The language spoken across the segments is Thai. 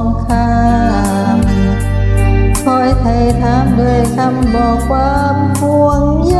องข้ามคอยไทยถามด้วยคำบอกความห่วงใย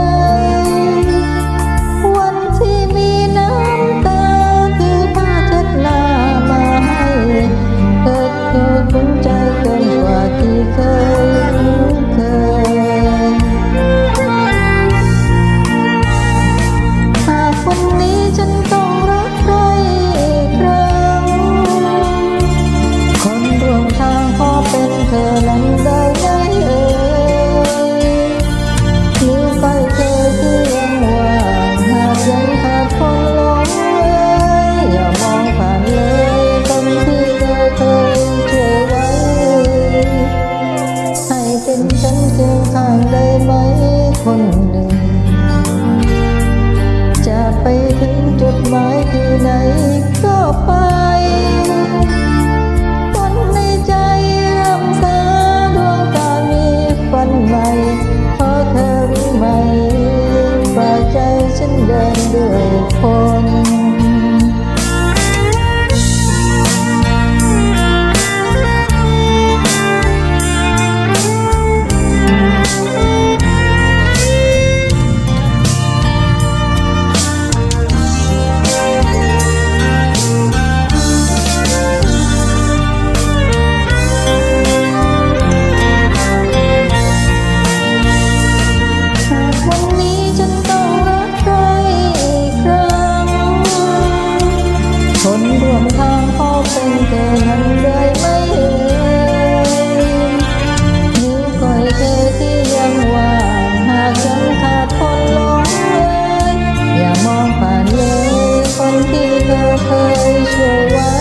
the แค่หนไดไมเอ่ยนิ้วก้อยเธอที่ยังวางหากฉัขาดคนหลงเอ่อย่ามองผ่านเลยคนที่เธอเคยช่วยไว้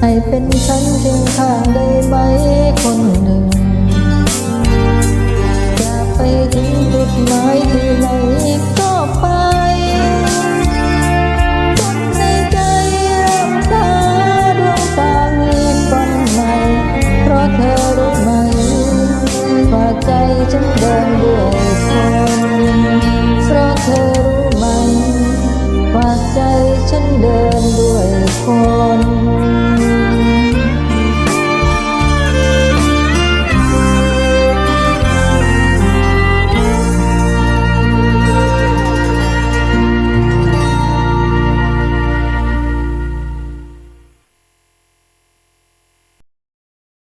ให้เป็นฉันเคียงข้างได้ไหมคนหนึ่ง ฉันเดินด้วยคนเพราะเธอรู้ไหมว่าใจฉันเดินด้วยคน